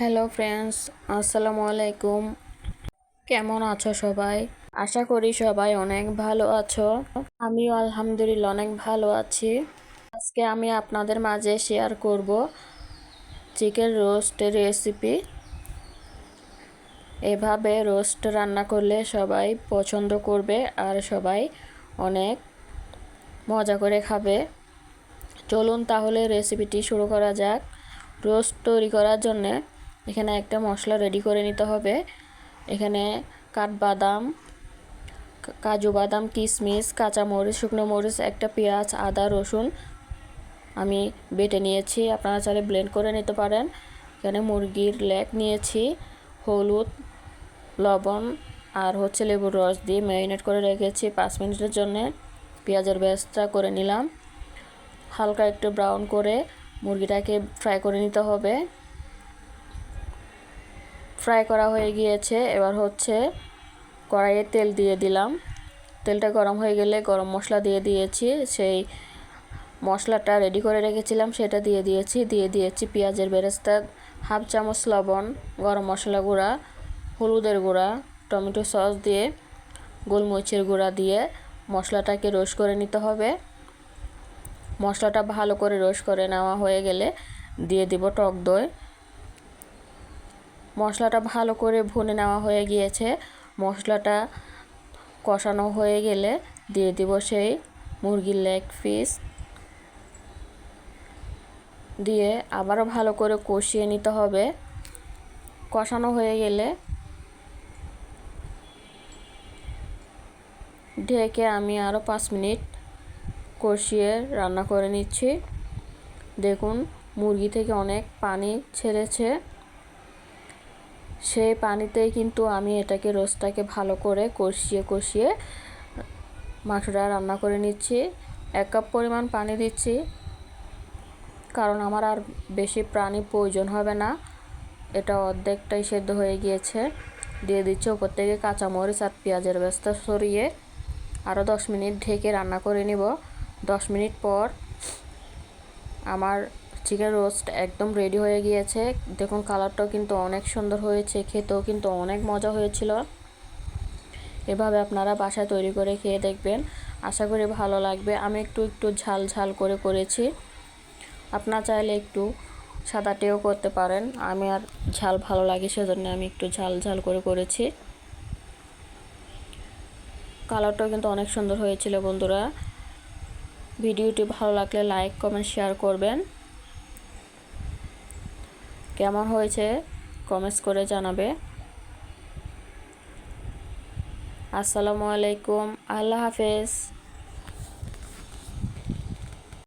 Hello friends আসসালামু আলাইকুম কেমন আছো সবাই? আশা করি সবাই অনেক ভালো আছো। আমিও আলহামদুলিল্লাহ অনেক ভালো আছি। আজকে আমি আপনাদের মাঝে শেয়ার করব চিকেন রোস্টের রেসিপি এভাবে রোস্ট রান্না করলে সবাই পছন্দ করবে আর সবাই অনেক মজা করে খাবে। চলুন তাহলে রেসিপিটি শুরু করা যাক। রোস্ট তৈরি করার জন্যে এখানে একটা মশলা রেডি করে নিতে হবে। এখানে কাঠবাদাম কাজু বাদাম কিশমিশ কাঁচামরিচ, শুকনো মরিচ, একটা পেঁয়াজ, আদা, রসুন আমি বেটে নিয়েছি। আপনারা চাইলে ব্লেন্ড করে নিতে পারেন। এখানে মুরগির লেগ নিয়েছি, হলুদ, লবণ আর হচ্ছে লেবুর রস দিয়ে ম্যারিনেট করে রেখেছি পাঁচ মিনিটের জন্যে। পেঁয়াজের ব্যবস্থা করে নিলাম। হালকা একটু ব্রাউন করে মুরগিটাকে ফ্রাই করে নিতে হবে। ফ্রাই করা হয়ে গিয়েছে। এবার হচ্ছে কড়াইয়ে তেল দিয়ে দিলাম। তেলটা গরম হয়ে গেলে গরম মশলা দিয়ে দিয়েছি। সেই মশলাটা রেডি করে রেখেছিলাম, সেটা দিয়ে দিয়েছি। দিয়ে দিয়েছি পেঁয়াজের বেরেস্তা, হাফ চামচ লবণ, গরম মশলা গুঁড়া, হলুদের গুঁড়া, টমেটো সস দিয়ে, গোলমরিচের গুঁড়া দিয়ে মশলাটাকে রোস্ট করে নিতে হবে। মশলাটা ভালো করে রোস্ট করে নেওয়া হয়ে গেলে দিয়ে দিব টক দই। মশলাটা ভালো করে ভুনে নেওয়া হয়ে গিয়েছে। মশলাটা কষানো হয়ে গেলে দিয়ে দিব সেই মুরগির লেগ পিস দিয়ে আবারও ভালো করে কষিয়ে নিতে হবে। কষানো হয়ে গেলে ঢেকে আমি আরও পাঁচ মিনিট কষিয়ে রান্না করে নিচ্ছি। দেখুন, মুরগি থেকে অনেক পানি ছেড়েছে। সেই পানিতেই কিন্তু আমি এটাকে রোস্টটাকে ভালো করে কষিয়ে কষিয়ে মাংসটা রান্না করে নিচ্ছি। এক কাপ পরিমাণ পানি দিচ্ছি, কারণ আমার আর বেশি প্রাণী প্রয়োজন হবে না। এটা অর্ধেকটাই সেদ্ধ হয়ে গিয়েছে। দিয়ে দিচ্ছি ওপর থেকে কাঁচামরিচ আর পেঁয়াজের ব্যবস্থা সরিয়ে আরও দশ মিনিট ঢেকে রান্না করে নিব। দশ মিনিট পর আমার চিকেন রোস্ট একদম রেডি হয়ে গিয়েছে। দেখুন কালারটাও কিন্তু অনেক সুন্দর হয়েছে, খেতেও কিন্তু অনেক মজা হয়েছিল। এভাবে আপনারা বাসায় তৈরি করে খেয়ে দেখবেন। আশা করি ভালো লাগবে। আমি একটু একটু ঝাল ঝাল করে করেছি। আপনার চাইলে একটু সাদাটেও করতে পারেন। আমি আর ঝাল ভালো লাগে, সেজন্য আমি একটু ঝাল ঝাল করে করেছি। কালারটাও কিন্তু অনেক সুন্দর হয়েছিল বন্ধুরা। ভিডিওটি ভালো লাগলে লাইক কমেন্ট শেয়ার করবেন। কেমন হয়েছে কমেন্টস করে জানাবে। আসসালামু আলাইকুম আল্লাহ হাফেজ।